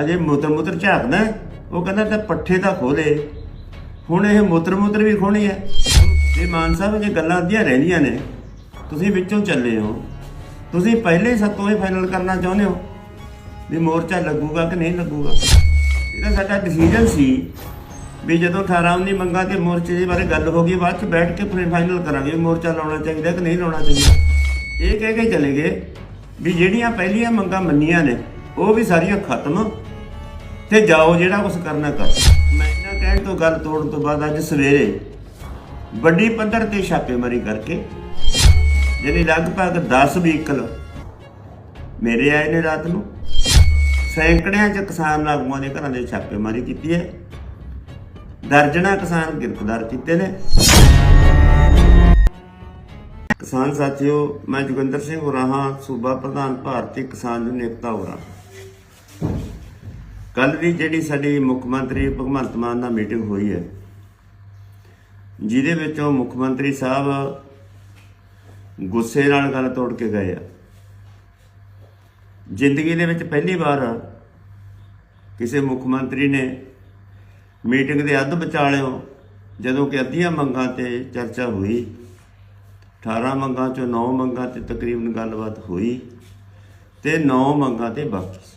ਅਜੇ ਮੋਤਰ ਮੁੱਤਰ ਝਾਕਦਾ ਉਹ ਕਹਿੰਦਾ ਤਾਂ ਪੱਠੇ ਤਾਂ ਖੋਲੇ ਹੁਣ ਇਹ ਮੋਤਰ ਮੁੱਤਰ ਵੀ ਖੋਣੀ ਹੈ। ਇਹ ਮਾਨ ਸਾਹਿਬ ਜੇ ਗੱਲਾਂ ਅੱਧੀਆਂ ਰਹਿੰਦੀਆਂ ਨੇ, ਤੁਸੀਂ ਵਿੱਚੋਂ ਚੱਲੇ ਹੋ। ਤੁਸੀਂ ਪਹਿਲੇ ਹੀ ਸੱਤੋਂ ਇਹ ਫਾਈਨਲ ਕਰਨਾ ਚਾਹੁੰਦੇ ਹੋ। ਵੀ ਮੋਰਚਾ ਲੱਗੂਗਾ ਕਿ ਨਹੀਂ ਲੱਗੂਗਾ? ਇਹਦਾ ਸਾਡਾ ਡਿਸੀਜਨ ਸੀ ਵੀ ਜਦੋਂ 18 19 ਮੰਗਾਂ ਤੇ ਮੋਰਚੇ ਦੇ ਬਾਰੇ ਗੱਲ ਹੋ ਗਈ, ਬਾਅਦ ਚ ਬੈਠ ਕੇ ਫਿਰ ਫਾਈਨਲ ਕਰਾਂਗੇ ਮੋਰਚਾ ਲਾਉਣਾ ਚਾਹੀਦਾ ਕਿ ਨਹੀਂ ਲਾਉਣਾ ਚਾਹੀਦਾ। ਇਹ ਕਹਿ ਕੇ ਚਲੇ ਗਏ ਵੀ ਜਿਹੜੀਆਂ ਪਹਿਲੀਆਂ ਮੰਗਾਂ ਮੰਨੀਆਂ ਨੇ, ਉਹ ਵੀ ਸਾਰੀਆਂ ਖਤਮ। ਤੇ ਜਾਓ ਜਿਹੜਾ ਕੁਝ ਕਰਨਾ ਕਰ। ਮੈਂ ਇਹਨਾਂ ਕਹਿਣ ਤੋਂ ਗੱਲ ਤੋੜਨ ਤੋਂ ਬਾਅਦ ਅੱਜ ਸਵੇਰੇ ਵੱਡੀ ਪੱਧਰ ਤੇ ਛਾਪੇਮਾਰੀ ਕਰਕੇ ਜਿਹਨੇ ਲਗਭਗ 10 ਵਹੀਕਲ ਮੇਰੇ ਆਏ ਨੇ ਰਾਤ ਨੂੰ, ਸੈਂਕੜਿਆਂ ਚ ਕਿਸਾਨ ਆਗੂਆਂ ਦੇ ਘਰਾਂ ਦੇ ਛਾਪੇਮਾਰੀ ਕੀਤੀ ਹੈ। ਦਰਜਣਾ ਕਿਸਾਨ ਗ੍ਰਿਫਤਾਰ ਕੀਤੇ ਨੇ। ਕਿਸਾਨ ਸਾਥੀਓ, ਮੈਂ ਜੋਗਿੰਦਰ ਸਿੰਘ ਹੋਰਾਂ ਰਹਾ ਸੂਬਾ ਪ੍ਰਧਾਨ ਭਾਰਤੀ ਕਿਸਾਨ ਯੂਨੀਅਨ ਏਕਤਾ ਹੋ ਕੱਲ ਵੀ ਜਿਹੜੀ ਸਾਡੀ ਮੁੱਖ ਮੰਤਰੀ ਭਗਵੰਤ ਮਾਨ ਨਾਲ ਮੀਟਿੰਗ ਹੋਈ ਹੈ, ਜਿਹਦੇ ਵਿੱਚੋਂ ਮੁੱਖ ਮੰਤਰੀ ਸਾਹਿਬ ਗੁੱਸੇ ਨਾਲ ਗੱਲ ਤੋੜ ਕੇ ਗਏ ਆ। ਜ਼ਿੰਦਗੀ ਦੇ ਵਿੱਚ ਪਹਿਲੀ ਵਾਰ ਕਿਸੇ ਮੁੱਖ ਮੰਤਰੀ ਨੇ ਮੀਟਿੰਗ ਦੇ ਅੱਧ ਵਿਚਾਲਿਓ ਜਦੋਂ ਕਿ ਅੱਧੀਆਂ ਮੰਗਾਂ ਤੇ ਚਰਚਾ ਹੋਈ 18 ਮੰਗਾਂ ਚੋਂ 9 ਮੰਗਾਂ ਤੇ ਤਕਰੀਬਨ ਗੱਲਬਾਤ ਹੋਈ ਤੇ 9 ਮੰਗਾਂ ਤੇ ਵਾਪਸ।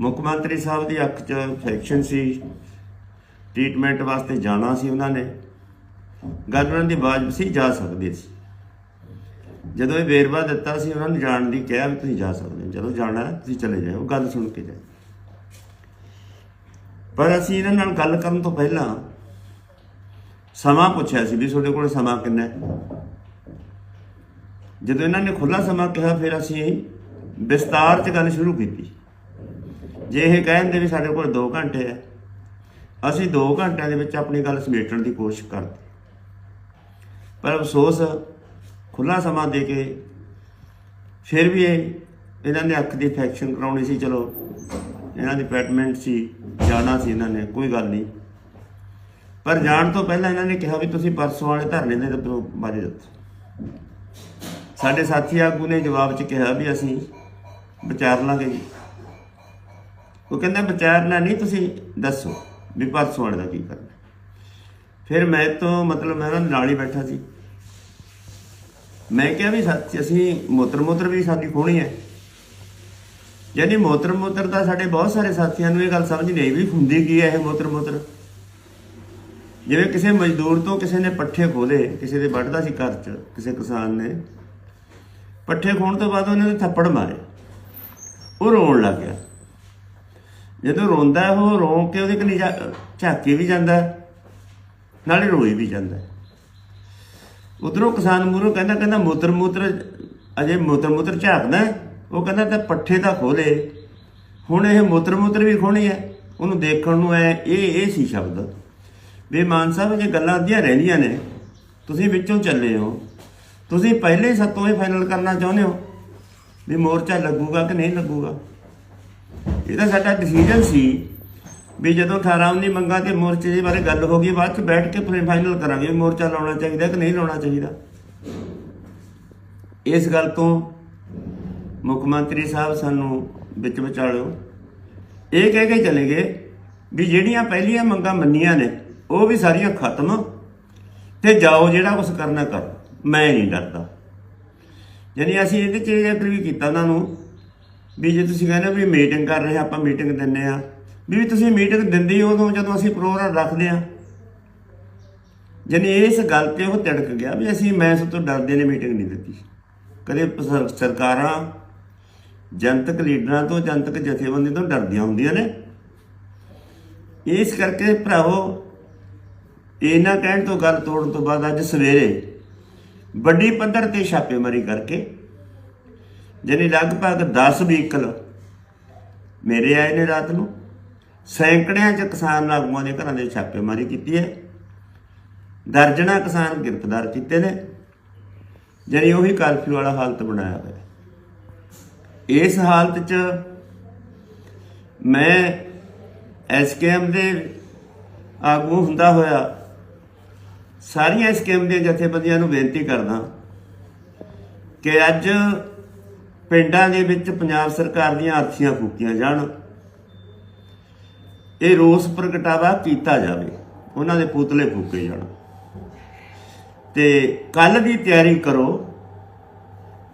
ਮੁੱਖ ਮੰਤਰੀ ਸਾਹਿਬ ਦੀ ਅੱਖ 'ਚ ਇਨਫੈਕਸ਼ਨ ਸੀ। ਟ੍ਰੀਟਮੈਂਟ ਵਾਸਤੇ ਜਾਣਾ ਸੀ ਉਹਨਾਂ ਨੇ। ਗੱਲ ਉਹਨਾਂ ਦੀ ਬਾਜ ਸੀ, ਜਾ ਸਕਦੇ ਸੀ। ਜਦੋਂ ਇਹ ਵੇਰਵਾ ਦਿੱਤਾ ਸੀ, ਉਹਨਾਂ ਨੂੰ ਜਾਣ ਦੀ ਕਿਹਾ ਵੀ ਤੁਸੀਂ ਜਾ ਸਕਦੇ ਹੋ। ਜਦੋਂ ਜਾਣਾ, ਤੁਸੀਂ ਚਲੇ ਜਾਓ। ਗੱਲ ਸੁਣ ਕੇ ਜਾਓ। ਪਰ ਅਸੀਂ ਇਹਨਾਂ ਨਾਲ ਗੱਲ ਕਰਨ ਤੋਂ ਪਹਿਲਾਂ ਸਮਾਂ ਪੁੱਛਿਆ ਸੀ ਵੀ ਤੁਹਾਡੇ ਕੋਲ ਸਮਾਂ ਕਿੰਨਾ ਹੈ। ਜਦੋਂ ਇਹਨਾਂ ਨੇ ਖੁੱਲਾ ਸਮਾਂ ਕਿਹਾ, ਫਿਰ ਅਸੀਂ ਵਿਸਤਾਰ 'ਚ ਗੱਲ ਸ਼ੁਰੂ ਕੀਤੀ। ਜੇ ਇਹ ਕਹਿੰਦੇ ਵੀ ਸਾਡੇ ਕੋਲ 2 ਘੰਟੇ ਹੈ ਅਸੀਂ 2 ਘੰਟਿਆਂ ਦੇ ਵਿੱਚ ਆਪਣੀ ਗੱਲ ਸਮੇਟਣ ਦੀ ਕੋਸ਼ਿਸ਼ ਕਰਦੇ ਪਰ ਅਫਸੋਸ ਖੁੱਲਾ ਸਮਾਂ ਦੇ ਕੇ ਫਿਰ ਵੀ ਇਹ, ਇਹਨਾਂ ਨੇ ਅੱਖ ਦੀ ਇਨਫੈਕਸ਼ਨ ਕਰਾਉਣੀ ਸੀ, ਚਲੋ, ਇਹਨਾਂ ਦੀ ਪੈਟਮੈਂਟ ਸੀ, ਜਾਣਾ ਸੀ ਇਹਨਾਂ ਨੇ, ਕੋਈ ਗੱਲ ਨਹੀਂ। ਪਰ ਜਾਣ ਤੋਂ ਪਹਿਲਾਂ ਇਹਨਾਂ ਨੇ ਕਿਹਾ ਵੀ ਤੁਸੀਂ ਪਰਸੋਂ ਵਾਲੇ ਧਰਨੇ ਦੇ ਬ- ਬਾਰੇ ਦੱਸੋ ਸਾਡੇ ਸਾਥੀ ਆਗੂ ਨੇ ਜਵਾਬ 'ਚ ਕਿਹਾ ਵੀ ਅਸੀਂ ਵਿਚਾਰ ਲਾਂਗੇ ਜੀ। ਉਹ ਕਹਿੰਦਾ ਵਿਚਾਰਨਾ ਨਹੀਂ, ਤੁਸੀਂ ਦੱਸੋ ਵੀ ਪਰਸੋਂ ਵਾਲੇ ਦਾ ਕੀ ਕਰਨਾ। ਫਿਰ ਮੈਂ ਤੋਂ ਮਤਲਬ ਮੈਂ ਉਹਨਾਂ ਦੇ ਨਾਲ ਹੀ ਬੈਠਾ ਸੀ। ਮੈਂ ਕਿਹਾ ਵੀ ਸੱਚ ਅਸੀਂ ਮੋਤਰ ਮੋਤਰ ਵੀ ਸਾਡੀ ਖੋਣੀ ਹੈ। ਯਾਨੀ ਮੋਤਰ ਮੋਤਰ ਦਾ ਸਾਡੇ ਬਹੁਤ ਸਾਰੇ ਸਾਥੀਆਂ ਨੂੰ ਇਹ ਗੱਲ ਸਮਝ ਨਹੀਂ ਆਈ ਵੀ ਹੁੰਦੀ ਕੀ ਹੈ ਇਹ ਮੋਤਰ ਮੋਤਰ ਜਿਵੇਂ ਕਿਸੇ ਮਜ਼ਦੂਰ ਤੋਂ ਕਿਸੇ ਨੇ ਪੱਠੇ ਖੋਲੇ ਕਿਸੇ ਦੇ ਵੱਢਦਾ ਸੀ ਘਰ 'ਚ, ਕਿਸੇ ਕਿਸਾਨ ਨੇ। ਪੱਠੇ ਖੋਣ ਤੋਂ ਬਾਅਦ ਉਹਨੇ ਥੱਪੜ ਮਾਰੇ। ਉਹ ਰੋਣ ਲੱਗ ਗਿਆ। ਜਦੋਂ ਰੋਂਦਾ ਹੈ, ਉਹ ਰੋ ਕੇ ਉਹਦੇ ਕਨੀ ਝਾਕੀ ਵੀ ਜਾਂਦਾ ਨਾਲੇ ਰੋਈ ਵੀ ਜਾਂਦਾ ਹੈ। ਉਧਰੋਂ ਕਿਸਾਨ ਮੂਹਰੋਂ ਕਹਿੰਦਾ ਕਹਿੰਦਾ ਮੂਤਰ ਮੂਤਰ ਅਜੇ ਮੋਤਰ ਮੂਤਰ ਝਾਕਦਾ ਉਹ ਕਹਿੰਦਾ ਤਾਂ ਪੱਠੇ ਤਾਂ ਖੋਲੇ ਹੁਣ ਇਹ ਮੋਤਰ ਮੂਤਰ ਵੀ ਖੋਣੀ ਹੈ। ਉਹਨੂੰ ਦੇਖਣ ਨੂੰ ਐ ਇਹ ਇਹ ਸੀ ਸ਼ਬਦ। ਵੀ ਮਾਨ ਸਾਹਿਬ ਜੇ ਗੱਲਾਂ ਅੱਧੀਆਂ ਰਹਿੰਦੀਆਂ ਨੇ। ਤੁਸੀਂ ਵਿੱਚੋਂ ਚੱਲੇ ਹੋ। ਤੁਸੀਂ ਪਹਿਲੇ ਹੀ ਸੱਤੋਂ ਇਹ ਫਾਈਨਲ ਕਰਨਾ ਚਾਹੁੰਦੇ ਹੋ। ਵੀ ਮੋਰਚਾ ਲੱਗੂਗਾ ਕਿ ਨਹੀਂ ਲੱਗੂਗਾ? ਇਹਦਾ ਸਾਡਾ ਡਿਸੀਜਨ ਸੀ ਵੀ ਜਦੋਂ 18 19 ਮੰਗਾਂ ਤੇ ਮੋਰਚੇ ਦੇ ਬਾਰੇ ਗੱਲ ਹੋ ਗਈ, ਬਾਅਦ ਚ ਬੈਠ ਕੇ ਫਿਰ ਫਾਈਨਲ ਕਰਾਂਗੇ ਵੀ ਮੋਰਚਾ ਲਾਉਣਾ ਚਾਹੀਦਾ ਕਿ ਨਹੀਂ ਲਾਉਣਾ ਚਾਹੀਦਾ। ਇਸ ਗੱਲ ਤੋਂ ਮੁੱਖ ਮੰਤਰੀ ਸਾਹਿਬ ਸਾਨੂੰ ਵਿੱਚ ਵਿਚਾਲਿਓ। ਇਹ ਕਹਿ ਕੇ ਚਲੇ ਗਏ ਵੀ ਜਿਹੜੀਆਂ ਪਹਿਲੀਆਂ ਮੰਗਾਂ ਮੰਨੀਆਂ ਨੇ, ਉਹ ਵੀ ਸਾਰੀਆਂ ਖਤਮ ਤੇ ਜਾਓ ਜਿਹੜਾ ਕੁਝ ਕਰਨਾ ਕਰ। ਮੈਂ ਨਹੀਂ ਡਰਦਾ। ਯਾਨੀ ਅਸੀਂ ਇਹਦੇ ਚ ਇਹ ਕੀਤਾ ਉਹਨਾਂ ਨੂੰ ਵੀ ਜੇ ਤੁਸੀਂ ਕਹਿੰਦੇ ਹੋ ਵੀ ਮੀਟਿੰਗ ਕਰ ਰਹੇ ਆਪਾਂ ਮੀਟਿੰਗ ਦਿੰਨੇ ਆ। ਵੀ ਤੁਸੀਂ ਮੀਟਿੰਗ ਦਿੰਦੇ ਹੀ ਉਦੋਂ ਜਦੋਂ ਅਸੀਂ ਪ੍ਰੋਗਰਾਮ ਰੱਖਦੇ ਆ। ਯਾਨੀ ਇਸ ਗੱਲ ਤੇ ਉਹ ਤਿੜਕ ਗਿਆ ਵੀ ਅਸੀਂ, ਮੈਂ ਸਭ ਤੋਂ ਡਰਦੇ ਨੇ ਮੀਟਿੰਗ ਨਹੀਂ ਦਿੱਤੀ। ਕਦੇ ਸਰਕਾਰਾਂ, ਜਨਤਕ ਲੀਡਰਾਂ ਤੋਂ, ਜਨਤਕ ਜਥੇਬੰਦੀ ਤੋਂ ਡਰਦੀਆਂ ਹੁੰਦੀਆਂ ਨੇ। ਇਸ ਕਰਕੇ ਭਰਾਵੋ, ਇਹਨਾਂ ਕਹਿਣ ਤੋਂ ਗੱਲ ਤੋੜਨ ਤੋਂ ਬਾਅਦ ਅੱਜ ਸਵੇਰੇ ਵੱਡੀ ਪੱਧਰ ਤੇ ਛਾਪੇਮਾਰੀ ਕਰਕੇ ਜਿਹਨੇ ਲਗਭਗ 10 ਵਹੀਕਲ ਮੇਰੇ ਆਏ ਨੇ ਰਾਤ ਨੂੰ, ਸੈਂਕੜਿਆਂ ਚ ਕਿਸਾਨ ਆਗੂਆਂ ਦੇ ਘਰਾਂ ਦੇ ਛਾਪੇਮਾਰੀ ਕੀਤੀ ਹੈ। ਦਰਜਣਾ ਕਿਸਾਨ ਗ੍ਰਿਫਤਾਰ ਕੀਤੇ ਨੇ, ਜਿਹੜੀ ਉਹੀ ਕਰਫਿਊ ਵਾਲਾ ਹਾਲਤ ਬਣਾਇਆ ਹੋਇਆ ਇਸ ਹਾਲਤ 'ਚ ਮੈਂ ਐਸਕੇਐਮ ਦੇ ਆਗੂ ਹੁੰਦਾ ਹੋਇਆ, ਸਾਰੀਆਂ ਐਸਕੇਐਮ ਦੀਆਂ ਜਥੇਬੰਦੀਆਂ ਨੂੰ ਬੇਨਤੀ ਕਰਦਾ ਕਿ ਅੱਜ ਪਿੰਡਾਂ ਦੇ ਵਿੱਚ ਪੰਜਾਬ ਸਰਕਾਰ ਦੀਆਂ ਅਰਥੀਆਂ ਫੂਕੀਆਂ ਜਾਣ। ਇਹ ਰੋਸ ਪ੍ਰਗਟਾਵਾ ਕੀਤਾ ਜਾਵੇ, ਉਹਨਾਂ ਦੇ ਪੁਤਲੇ ਫੂਕੇ ਜਾਣ। ਤੇ ਕੱਲ ਦੀ ਤਿਆਰੀ ਕਰੋ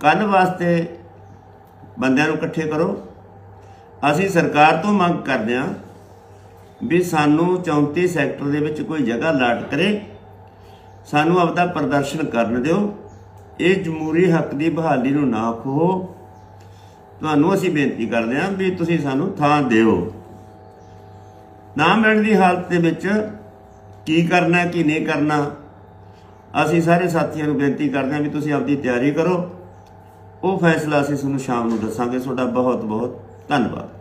ਕੱਲ ਵਾਸਤੇ ਬੰਦਿਆਂ ਨੂੰ ਇਕੱਠੇ ਕਰੋ। ਅਸੀਂ ਸਰਕਾਰ ਤੋਂ ਮੰਗ ਕਰਦੇ ਹਾਂ ਵੀ ਸਾਨੂੰ 34 ਸੈਕਟਰ ਦੇ ਵਿੱਚ ਕੋਈ ਜਗ੍ਹਾ ਲਾਟ ਕਰੇ। ਸਾਨੂੰ ਆਪਦਾ ਪ੍ਰਦਰਸ਼ਨ ਕਰਨ ਦਿਓ। ਇਹ ਜਮਹੂਰੀ ਹੱਕ ਦੀ ਬਹਾਲੀ ਨੂੰ ਨਾ ਖੋ ਤੁਹਾਨੂੰ ਅਸੀਂ ਬੇਨਤੀ ਕਰਦੇ ਹਾਂ ਵੀ ਤੁਸੀਂ ਸਾਨੂੰ ਥਾਂ ਦਿਓ। ਨਾ ਮਿਲਣ ਦੀ ਹਾਲਤ ਦੇ ਵਿੱਚ ਕੀ ਕਰਨਾ, ਕੀ ਨਹੀਂ ਕਰਨਾ, ਅਸੀਂ ਸਾਰੇ ਸਾਥੀਆਂ ਨੂੰ ਬੇਨਤੀ ਕਰਦੇ ਹਾਂ ਵੀ ਤੁਸੀਂ ਆਪਦੀ ਤਿਆਰੀ ਕਰੋ। ਉਹ ਫੈਸਲਾ ਅਸੀਂ ਤੁਹਾਨੂੰ ਸ਼ਾਮ ਨੂੰ ਦੱਸਾਂਗੇ। ਤੁਹਾਡਾ ਬਹੁਤ ਬਹੁਤ ਧੰਨਵਾਦ।